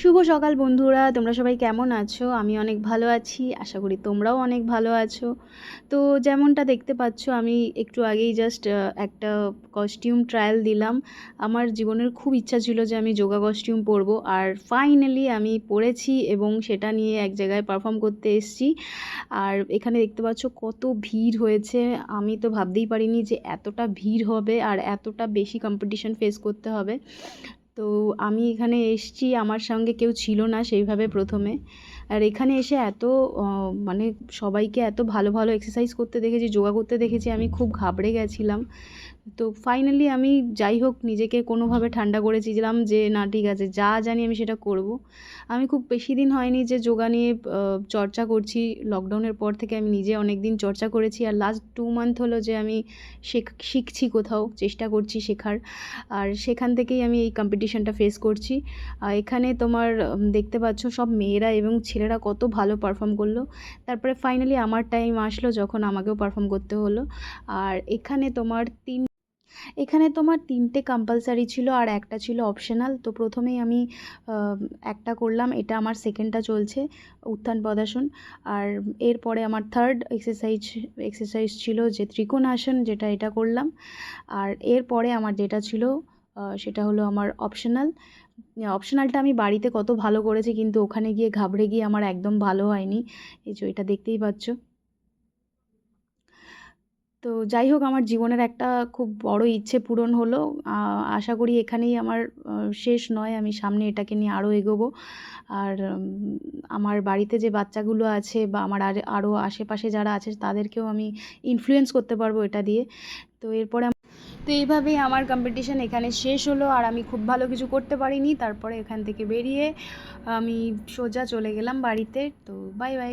শুভ সকাল বন্ধুরা, তোমরা সবাই কেমন আছো? আমি অনেক ভালো আছি, আশা করি তোমরাও অনেক ভালো আছো। তো যেমনটা দেখতে পাচ্ছ, আমি একটু আগেই জাস্ট একটা কস্টিউম ট্রায়াল দিলাম। আমার জীবনের খুব ইচ্ছা ছিল যে আমি যোগা কস্টিউম পরবো, আর ফাইনালি আমি পরেছি এবং সেটা নিয়ে এক জায়গায় পারফর্ম করতে এসেছি। আর এখানে দেখতে পাচ্ছ কত ভিড় হয়েছে। আমি তো ভাবতেই পারিনি যে এতটা ভিড় হবে আর এতটা বেশি কম্পিটিশন ফেস করতে হবে। তো আমি এখানে এসেছি, আমার সঙ্গে কেউ ছিল না সেইভাবে প্রথমে। আর এখানে এসে এত মানে সবাইকে এত ভালো ভালো এক্সারসাইজ করতে দেখেছি, যোগা করতে দেখেছি, আমি খুব ঘাবড়ে গেছিলাম। তো ফাইনালি আমি যাই হোক নিজেকে কোনোভাবে ঠান্ডা করেছিলাম যে, না, ঠিক আছে, যা জানি আমি সেটা করব। আমি খুব বেশি দিন হয়নি যে, যোগা নিয়ে চর্চা করছি। লকডাউনের পর থেকে আমি নিজে অনেক দিন চর্চা করেছি আর লাস্ট টু মান্থ হলো যে, আমি শিখছি কোথাও, চেষ্টা করছি শেখার। আর সেখান থেকেই আমি এই কম্পিটিশনটা ফেস করছি। এখানে তোমার দেখতে পাচ্ছ সব মেয়েরা এবং ছেলেরা কত ভালো পারফর্ম করল। তারপরে ফাইনালি আমার টাইম আসলো যখন আমাকেও পারফর্ম করতে হলো। আর এখানে তোমার তিন এখানে তোমার তিনটে কম্পালসারি ছিল আর একটা ছিল অপশনাল তো প্রথমেই আমি একটা করলাম, এটা আমার সেকেন্ডটা চলছে, উত্থান পদাসন। আর এরপরে আমার থার্ড এক্সারসাইজ এক্সারসাইজ ছিল যে ত্রিকোণাসন, যেটা এটা করলাম। আর এরপরে আমার যেটা ছিল সেটা হলো আমার অপশনাল অপশনালটা আমি বাড়িতে কত ভালো করেছি, কিন্তু ওখানে গিয়ে ঘাবড়ে গিয়ে আমার একদম ভালো হয়নি। এই যে, এটা দেখতেই পাচ্ছ। তো যাই হোক, আমার জীবনের একটা খুব বড় ইচ্ছে পূরণ হলো। আশা করি এখানেই আমার শেষ নয়। আমি সামনে এটাকে নিয়ে আরও এগোবো। আর আমার বাড়িতে যে বাচ্চাগুলো আছে বা আমার আর আরও আশেপাশে যারা আছে, তাদেরকেও আমি ইনফ্লুয়েন্স করতে পারব এটা দিয়ে। তো এরপরে তো এইভাবেই আমার কম্পিটিশান এখানে শেষ হলো। আর আমি খুব ভালো কিছু করতে পারিনি। তারপরে এখান থেকে বেরিয়ে আমি সোজা চলে গেলাম বাড়িতে। তো বাই বাই